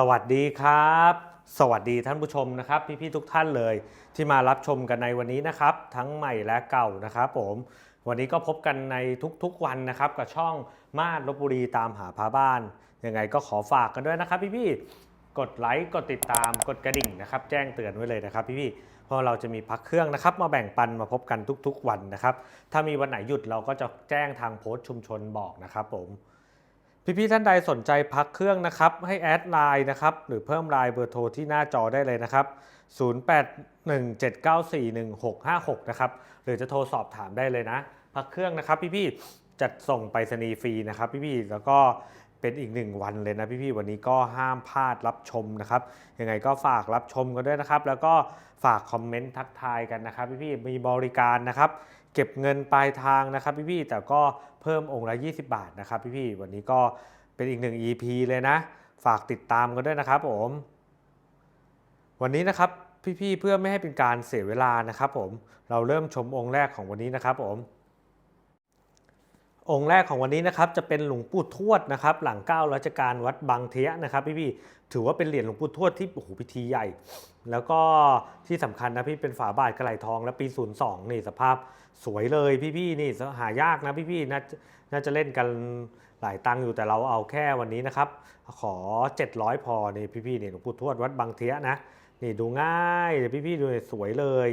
สวัสดีครับ สวัสดีท่านผู้ชมนะครับ พี่ๆทุกท่านเลย ที่มารับชมกันในวันนี้นะครับ ทั้งใหม่และเก่านะครับผมวันนี้ก็พบกันในทุกๆวันนะครับ กับช่องมาดลบบุรีตามหาพาบ้านยังไงก็ขอฝากกันด้วยนะครับพี่ๆกดไลค์กดติดตามกดกระดิ่งนะครับ แจ้งเตือนไว้เลยนะครับพี่ๆเพราะเราจะมีพักเครื่องนะครับ มาแบ่งปันมาพบกันทุกๆวันนะครับ ถ้ามีวันไหนหยุดเราก็จะแจ้งทางโพสต์ชุมชนบอกนะครับผม พี่ๆท่านใดสนใจพักเครื่องนะครับ ให้แอดไลน์นะครับ หรือเพิ่มไลน์เบอร์โทรที่หน้าจอได้เลยนะครับ 0817941656 นะครับ หรือจะโทรสอบถามได้เลยนะ พักเครื่องนะครับ พี่ๆจัดส่งไปรษณีย์ฟรีนะครับ พี่ๆแล้วก็เป็นอีกหนึ่งวันเลยนะพี่ๆวันนี้ก็ห้ามพลาดรับชมนะครับยังไงก็ฝากรับชมกันด้วยนะครับ แล้วก็ฝากคอมเมนต์ทักทายกันนะครับ พี่ๆมีบริการนะครับ เก็บเงินปลายทางนะครับพี่ๆแต่ก็เพิ่มองค์ละ 20 บาทนะครับพี่ๆวันนี้ก็เป็นอีกหนึ่ง EP เลยนะ ฝากติดตามกันด้วยนะครับผม วันนี้นะครับพี่ๆเพื่อไม่ให้เป็นการเสียเวลานะครับผมเราเริ่มชมองค์แรกของวันนี้นะครับผม องค์แรกของวันนี้นะครับจะเป็นหลวงปู่ทวดนะครับ หลังเก้ารัชกาลวัดบางเทียนะครับพี่ๆถือว่าเป็นเหรียญหลวงปู่ทวดที่โอ้โหพิธีใหญ่ แล้วก็ที่สำคัญนะพี่เป็นฝาบาทกระไหลทองและปี 02 นี่สภาพสวยเลยพี่ๆนี่หายากนะพี่ๆน่าน่าจะเล่นกันหลายตังค์อยู่แต่เราเอาแค่วันนี้นะครับ ขอ 700 พอนี่พี่ๆนี่หลวงปู่ทวดวัดบางเทียนะนี่ดูง่ายเดี๋ยวพี่ๆดูนี่สวยเลย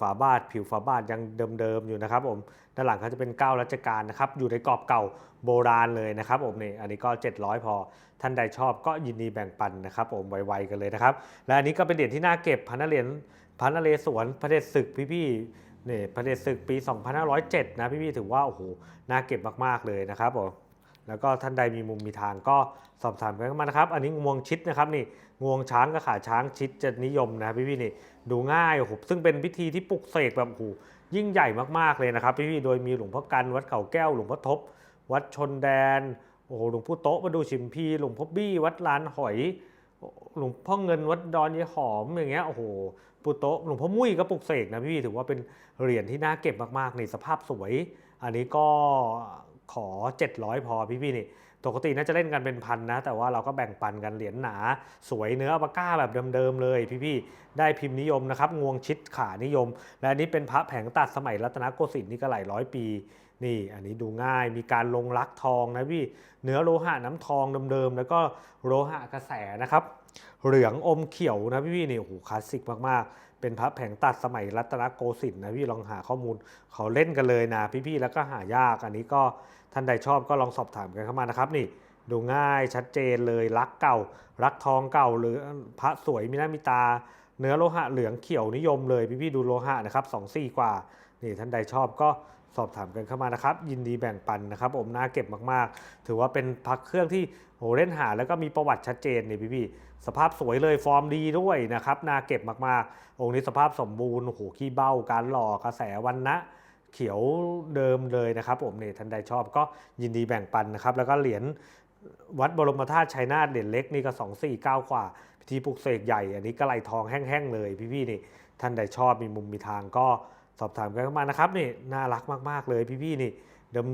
ฝาบาทผิวฝาบาทยังเดิมๆอยู่นะครับผมด้านหลังเขาจะเป็นเก้ารัชกาลนะครับอยู่ในกรอบเก่าโบราณเลยนะครับผมนี่อันนี้ก็ 700 พอ ท่านใดชอบก็ยินดีแบ่งปันนะครับผมไวๆกันเลยนะครับ และอันนี้ก็เป็นเหรียญที่น่าเก็บพันเหรียญพันนเรศวรพระเดชศึกพี่ๆนี่พระเดชศึกปี 2507 นะพี่ๆถือว่าโอ้โหน่าเก็บมากๆเลยนะครับผม แล้วก็ท่านใดมีมุมมีทางก็สอบถามกันเข้ามานะครับ อันนี้งวงชิดนะครับนี่งวงช้างกับขาช้างชิดจะนิยมนะพี่ๆนี่ดูง่ายโอ้โหซึ่งเป็นพิธีที่ปลุกเสกแบบโอ้โหยิ่งใหญ่มากๆเลยนะครับ พี่ๆโดยมีหลวงพ่อกันวัดเขาแก้วหลวงพ่อทบ วัดชนแดนโอ้โหหลวงพ่อโต๊ะมาดูชิมพีหลวงพ่อบี้วัดลานหอยหลวงพ่อเงินวัดดอนยายหอมอย่างเงี้ยโอ้โหปุโตหลวงพ่อมุ้ยก็ปลุกเสกนะพี่ถือว่าเป็นเหรียญที่น่าเก็บมากๆในสภาพสวย อันนี้ก็ ขอ 700 พอพี่ๆนี่ปกติน่าจะเล่นกันเป็นพันนะ แต่ว่าเราก็แบ่งปันกันเหรียญหนา สวยเนื้อปาก้าแบบเดิมๆเลย พี่ๆได้พิมพ์นิยมนะครับงวงชิดขานิยม และอันนี้เป็นพระแผงตัดสมัยรัตนโกสินทร์นี่ก็หลายร้อยปี นี่อันนี้ดูง่ายมีการลงลักทองนะพี่เนื้อโลหะน้ำทองเดิมๆแล้วก็โลหะกระแสนะครับเหลืองอมเขียวนะพี่ๆนี่โอ้โหคลาสสิกมากๆ เป็นพระแผงตัดสมัยรัตนโกสินทร์นะพี่ลองหาข้อมูลเขาเล่นกันเลยนะพี่ๆแล้วก็หายากอันนี้ก็ท่านใดชอบก็ลองสอบถามกันเข้ามานะครับนี่ดูง่ายชัดเจนเลยรักเก่า รักทองเก่าหรือพระสวยมีหน้ามีตา เนื้อโลหะเหลืองเขียวนิยมเลยพี่ๆดูโลหะนะครับสองสี่กว่านี่ท่านใดชอบก็สอบถามกันเข้ามานะครับ ยินดีแบ่งปันนะครับผมน่าเก็บมากๆ ถือว่าเป็นพักเครื่องที่โหเล่นหาแล้วก็มีประวัติชัดเจนนี่พี่ๆ สภาพสวยเลยฟอร์มดีด้วยนะครับนาเก็บมากๆ องค์นี้สภาพสมบูรณ์โอ้โหขี้เบ้าการหล่อกระแสวันนะเขียวเดิมเลยนะครับผมเนี่ยท่านใดชอบก็ยินดีแบ่งปันนะครับ แล้วก็เหรียญวัดบรมธาตุชัยนาทเหรียญเล็กนี่ก็ 2 4 9กว่าพิธีปลุกเสกใหญ่ อันนี้ก็ไหลทองแห้งๆเลยพี่ๆนี่ท่านใดชอบมีมุมมีทางก็สอบถามกันเข้ามานะครับนี่น่ารักมากๆเลยพี่ๆนี่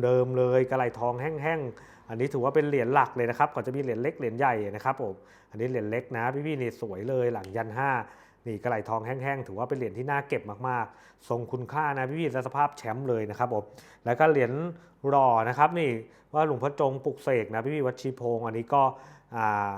เดิมๆเลยกระไหลทองแห้งๆ อันนี้ถือว่าเป็นเหรียญหลักเลยนะครับก่อนจะมีเหรียญเล็กเหรียญใหญ่นะครับผมอันนี้เหรียญเล็กนะพี่ๆนี่สวยเลยหลังยันห้านี่กระไหลทองแห้งๆ ถือว่าเป็นเหรียญที่น่าเก็บมากๆ ทรงคุณค่านะพี่ๆและสภาพแชมป์เลยนะครับผม แล้วก็เหรียญรอนะครับนี่ว่าหลวงพ่อจงปลุกเสกนะพี่ๆวัดชีโพงอันนี้ก็อ่า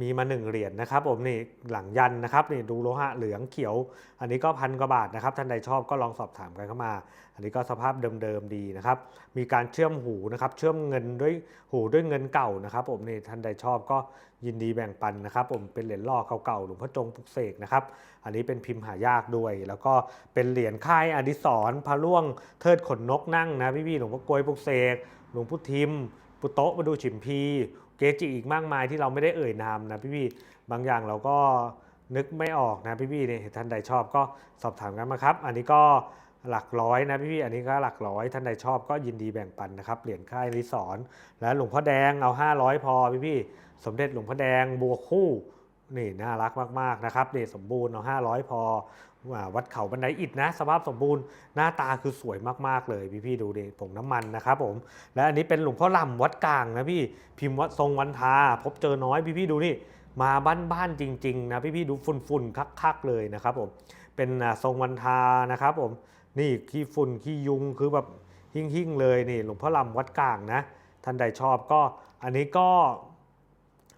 มีมาหนึ่งเหรียญนะครับผมนี่หลังยันนะครับนี่ดูโลหะเหลืองเขียว อันนี้ก็พันกว่าบาทนะครับท่านใดชอบก็ลองสอบถามกันเข้ามา อันนี้ก็สภาพเดิมๆดีนะครับ มีการเชื่อมหูนะครับเชื่อมเงินด้วยหูด้วยเงินเก่านะครับ ผมนี่ท่านใดชอบก็ยินดีแบ่งปันนะครับ ผมเป็นเหรียญล่อเก่าๆหลวงพ่อจงปลุกเสกนะครับอันนี้เป็นพิมพ์หายากด้วย แล้วก็เป็นเหรียญค่ายอดิศรพระล่วงเทิดขนนกนั่งนะพี่ๆหลวงพ่อกลวยปลุกเสกหลวงพุทิมปุโตะมาดูฉิมพี เกจิอีกมากมายที่เราไม่ได้เอ่ยนามนะพี่ๆบางอย่างเราก็นึกไม่ออกนะพี่ๆเนี่ยท่านใดชอบก็สอบถามกันมาครับ อันนี้ก็หลักร้อยนะพี่ๆอันนี้ก็หลักร้อยท่านใดชอบก็ยินดีแบ่งปันนะครับเหรียญค่ายริสอนและหลวงพ่อแดงเอา 500 พอพี่ๆสมเด็จหลวงพ่อแดงบัวคู่นี่น่ารักมากๆนะครับนี่สมบูรณ์เอา500 พอ ว่าวัดเขาบันไดอิฐนะ สภาพสมบูรณ์หน้าตาคือสวยมากๆเลยพี่ๆดูดิผงน้ำมันนะครับผม และอันนี้เป็นหลวงพ่อลำวัดกลางนะพี่พิมพ์วัดทรงวันทา พบเจอน้อยพี่ๆดูนี่มาบ้านๆจริงๆนะพี่ๆดูฝุ่นๆคักๆเลยนะครับผมเป็นทรงวันทานะครับผมนี่ขี้ฝุ่นขี้ยุงคือแบบหิ่งๆเลยนี่หลวงพ่อลำวัดกลางนะท่านใดชอบก็อันนี้ก็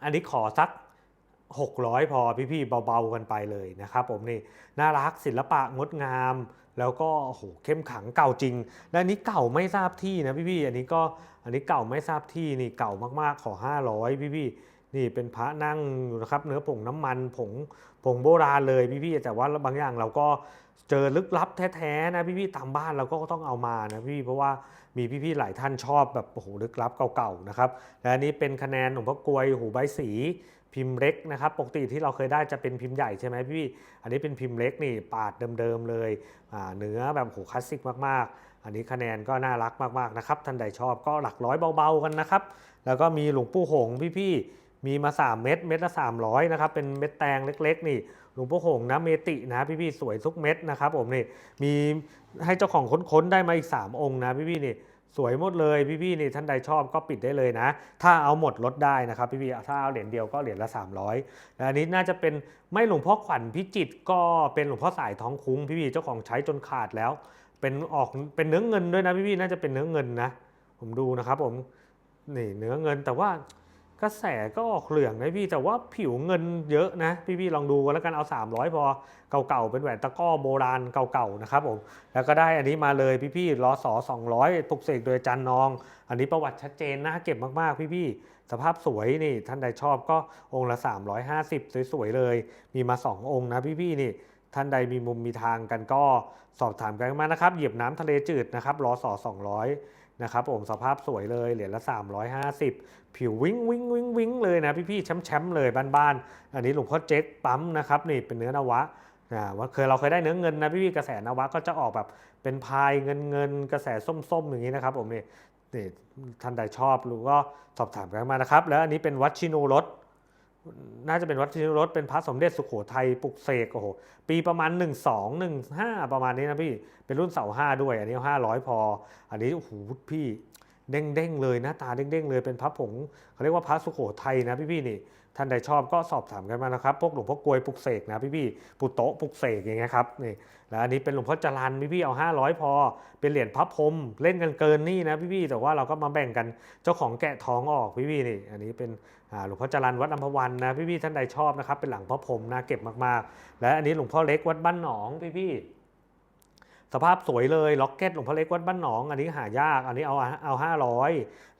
อันนี้ขอสัก 600 พอพี่ๆเบาๆกันไปเลยนะครับผมนี่น่ารักศิลปะงดงาม แล้วก็โอ้โหเข้มขังเก่าจริง และอันนี้เก่าไม่ทราบที่นะพี่ๆอันนี้ก็อันนี้เก่าไม่ทราบที่นี่เก่ามากๆขอ 500 พี่ๆนี่เป็นพระนั่งอยู่นะครับเนื้อผงน้ำมันผงผงโบราณเลยพี่ๆแต่ว่าบางอย่างเราก็เจอลึกลับแท้ๆนะพี่ๆตามบ้านเราก็ต้องเอามานะพี่เพราะว่า มีพี่ๆหลายท่านชอบแบบโอ้โหลึกลับเก่าๆนะครับและอันนี้เป็นคะแนนหลวงพ่อกลวยหูใบสีพิมพ์เล็กนะครับปกติที่เราเคยได้จะเป็นพิมพ์ใหญ่ใช่ไหมพี่ อันนี้เป็นพิมพ์เล็กนี่ปาดเดิมๆเลยเนื้อแบบโหคลาสสิกมากๆ อันนี้คะแนนก็น่ารักมากๆนะครับท่านใดชอบก็หลักร้อยเบาๆกันนะครับ แล้วก็มีหลวงปู่หงพี่ๆ มีมา 3 เม็ดเม็ดละ 300นะครับเป็นเม็ดแตงเล็ก ๆ นี่หลวงปู่หงนะเมตินะพี่ๆสวยทุกเม็ดนะครับผมนี่มีให้เจ้าของค้นๆได้มาอีก 3 องค์นะพี่ๆนี่สวยหมดเลยพี่ๆนี่ท่านใดชอบก็ปิดได้เลยนะ ถ้าเอาหมดลดได้นะครับพี่ๆถ้าเอาเหรียญเดียวก็เหรียญละ 300และอันนี้น่าจะเป็นไม่หลวงพ่อขวัญพิจิตก็เป็นหลวงพ่อสายท้องคุ้งพี่ๆเจ้าของใช้จนขาดแล้ว เป็นออกเป็นเนื้อเงินด้วยนะพี่ๆน่าจะเป็นเนื้อเงินนะ ผมดูนะครับผมนี่เนื้อเงินแต่ว่า กระแสก็ออกเหลืองนะพี่แต่ว่าผิวเงินเยอะนะ พี่ๆลองดูกันแล้วกันเอา 300 พอเก่าๆเป็นแหวนตะก้อโบราณเก่าๆนะครับผมแล้วก็ได้อันนี้มาเลยพี่ๆรอสอ200ปลุกเสกโดยจันนอง อันนี้ประวัติชัดเจนน่าเก็บมากๆพี่ๆสภาพสวยนี่ท่านใดชอบก็องค์ละ 350 สวยๆเลย มีมา 2 องค์นะพี่ๆนี่ท่านใดมีมุมมีทางกันก็สอบถามกันมานะครับเหยียบน้ำทะเลจืดนะครับรอสอ200 นะครับผมสภาพสวยเลยเหรียญละ 350 ผิววิ้งวิ้งวิ้งวิ้งเลยนะพี่ๆแชมป์ๆเลยบ้านๆอันนี้หลวงพ่อเจ๊กปั๊มนะครับนี่เป็นเนื้อนวะนะว่าเคยเราเคยได้เนื้อเงินนะพี่ๆกระแสนวะก็จะออกแบบเป็นพายเงินเงินกระแสส้มๆอย่างนี้นะครับผมนี่นี่ท่านใดชอบหรือก็สอบถามกันมานะครับ แล้วอันนี้เป็นวัชชินูรส น่าจะเป็นวัดชินรสเป็นพระสมเด็จสุโขทัยปลุกเสกโอ้โหปีประมาณ 1 2 1 5 ประมาณนี้นะพี่เป็นรุ่นเสาห้าด้วย อันนี้ 500 พอ อันนี้โอ้โหพี่เด้งๆเลยหน้าตาเด้งๆเลยเป็นพระผงเขาเรียกว่าพระสุโขทัยนะพี่ๆนี่ ท่านใดชอบก็สอบถามกันมานะครับ พวกหลวงพ่อกลวยปลุกเสกนะพี่ๆปุโตปลุกเสกอย่างเงี้ยครับนี่แล้วอันนี้เป็นหลวงพ่อจรันพี่ๆเอา 500 พอ เป็นเหรียญพระพรมเล่นกันเกินนี่นะพี่ๆแต่ว่าเราก็มาแบ่งกันเจ้าของแกะท้องออกพี่ๆนี่ อันนี้เป็นหลวงพ่อจรันวัดอัมพวันนะพี่ๆท่านใดชอบนะครับ เป็นหลังพระพรมนะเก็บมากๆ และอันนี้หลวงพ่อเล็กวัดบ้านหนองพี่ๆสภาพสวยเลยล็อกเก็ตหลวงพ่อเล็กวัดบ้านหนอง อันนี้หายากอันนี้เอาเอาห้าร้อย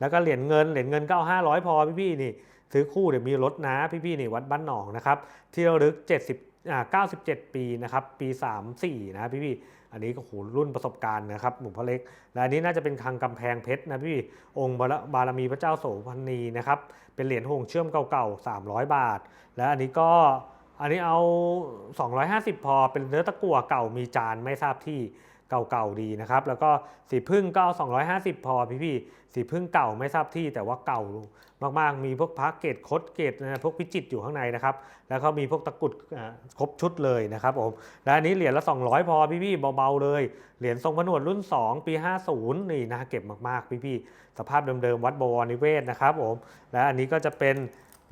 แล้วก็เหรียญเงินเหรียญเงินก็เอาห้าร้อยพอพี่ๆนี่ ซื้อคู่เดี๋ยวมีรถนะพี่ๆนี่วัดบ้านหนองนะครับที่ระลึก 70อ่า97 ปีนะครับปี 34 นะพี่ๆอันนี้ก็โหรุ่นประสบการณ์นะครับหลวงพ่อเล็ก และอันนี้น่าจะเป็นคังกำแพงเพชรนะพี่องค์บารบารมีพระเจ้าโสภณีนะครับเป็นเหรียญห่วงเชื่อมเก่าๆ 300 บาท และอันนี้ก็อันนี้เอา 250 พอเป็นเนื้อตะกั่วเก่ามีจานไม่ทราบที่ เก่าๆดีนะครับ แล้วก็สีพึ่งก็เอา250 พอพี่ๆสีพึ่งเก่าไม่ทราบที่แต่ว่าเก่ามากๆ มีพวกพระเกตคดเกตนะพวกพิจิตอยู่ข้างในนะครับ แล้วก็มีพวกตะกรุดครบชุดเลยนะครับผมและอันนี้เหรียญละ 200 พอพี่ๆเบาๆเลย เหรียญทรงผนวดรุ่น 2 ปี 50 นี่นะเก็บมากๆพี่ๆสภาพเดิมๆวัดบวรนิเวศนะครับผมและอันนี้ก็จะเป็น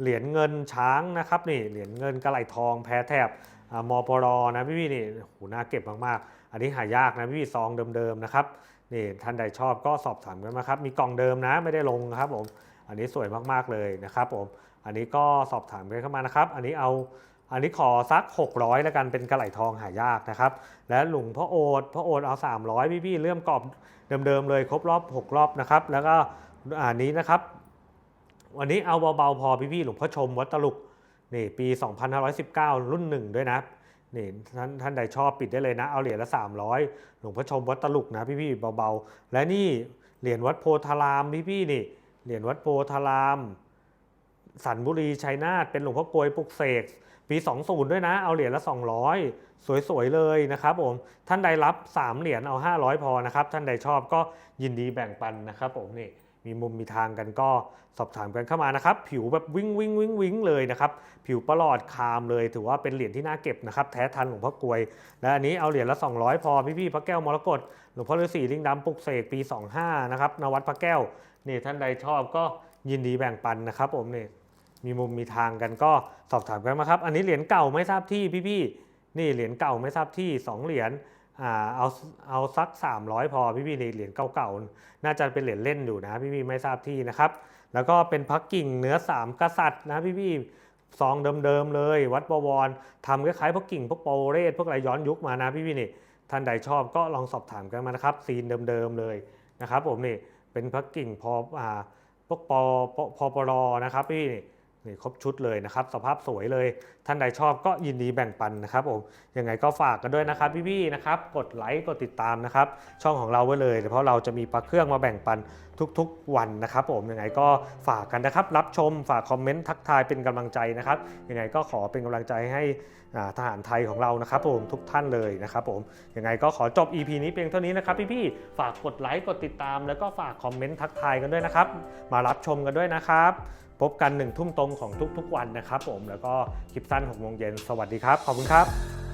เหรียญเงินช้างนะครับนี่เหรียญเงินกระไหลทองแพ้แถบอ่ามปรนะพี่ๆนี่โหน่าเก็บมากๆ อันนี้หายากนะพี่ๆซองเดิมๆนะครับนี่ท่านใดชอบก็สอบถามกันมาครับ มีกล่องเดิมนะไม่ได้ลงครับผม อันนี้สวยมากๆเลยนะครับผม อันนี้ก็สอบถามกันเข้ามานะครับ อันนี้เอา อันนี้ขอสัก 600 แล้วกันเป็นกระไหลทองหายากนะครับ และหลวงพ่อโอดพ่อโอดเอา 300 พี่ๆเลื่อมกรอบเดิมๆเลยครบรอบ 6 รอบนะครับ แล้วก็อันนี้นะครับ วันนี้เอาเบาๆพอพี่ๆหลวงพ่อชมวัดตลุกนี่ปี 2519 รุ่นหนึ่งด้วยนะ นี่ท่านท่านใดชอบปิดได้เลยนะ เอาเหรียญละ 300 หลวงพ่อชมวัดตลุกนะพี่ๆเบาๆ และนี่เหรียญวัดโพธารามพี่ๆนี่เหรียญวัดโพธาราม สันบุรีชัยนาทเป็นหลวงพ่อกลวยปลุกเสกปี 20 ด้วยนะ เอาเหรียญละ 200 สวยๆเลยนะครับผมท่านใดรับ 3 เหรียญเอา 500 พอนะครับ ท่านใดชอบก็ยินดีแบ่งปันนะครับผมนี่ มีมุมมีทางกันก็สอบถามกันเข้ามานะครับ ผิวแบบวิ่งวิ่งวิ่งวิ่งเลยนะครับ ผิวประหลอดคามเลย ถือว่าเป็นเหรียญที่น่าเก็บนะครับ แท้ทันหลวงพ่อกลวย และอันนี้เอาเหรียญละ 200 พอ พี่ๆพระแก้วมรกตหลวงพ่อฤาษีลิงดำปลุกเสกปี 25 นะครับนวัดพระแก้วนี่ท่านใดชอบก็ยินดีแบ่งปันนะครับ ผมนี่มีมุมมีทางกันก็สอบถามกันมาครับ อันนี้เหรียญเก่าไม่ทราบที่พี่ๆนี่เหรียญเก่าไม่ทราบที่ 2 เหรียญ เอาเอาสัก 300 พอพี่ๆนี่เหรียญเก่าๆ น่าจะเป็นเหรียญเล่นอยู่นะพี่ๆไม่ทราบที่นะครับ แล้วก็เป็นพักกิ่งเนื้อสามกษัตริย์นะพี่ๆซองเดิมๆเลย วัดบวรทำคล้ายๆพวกกิ่งพวกโปรเรศพวกอะไรย้อนยุคมานะพี่ๆนี่ท่านใดชอบก็ลองสอบถามกันมานะครับซีนเดิมๆเลยนะครับผมนี่เป็นพักกิ่งพออาพวกปอปอพอปรนะครับพี่นี่ นี่ครบชุดเลยนะครับ สภาพสวยเลย ท่านใดชอบก็ยินดีแบ่งปันนะครับผมยังไงก็ฝากกันด้วยนะครับพี่ๆนะครับ กดไลค์กดติดตามนะครับ ช่องของเราไว้เลยเพราะเราจะมีปลั๊กเครื่องมาแบ่งปันทุกๆวันนะครับ ผมยังไงก็ฝากกันนะครับ รับชมฝากคอมเมนต์ทักทายเป็นกำลังใจนะครับยังไงก็ขอเป็นกำลังใจให้ทหารไทยของเรานะครับ ผมทุกท่านเลยนะครับ ผมยังไงก็ขอจบ EP นี้เพียงเท่านี้นะครับพี่ๆฝากกดไลค์กดติดตาม แล้วก็ฝากคอมเมนต์ทักทายกันด้วยนะครับ มารับชมกันด้วยนะครับ พบกันหนึ่งทุ่มตรงของทุกๆวันนะครับผมแล้วก็คลิปสั้น6โมงเย็นสวัสดีครับ ขอบคุณครับ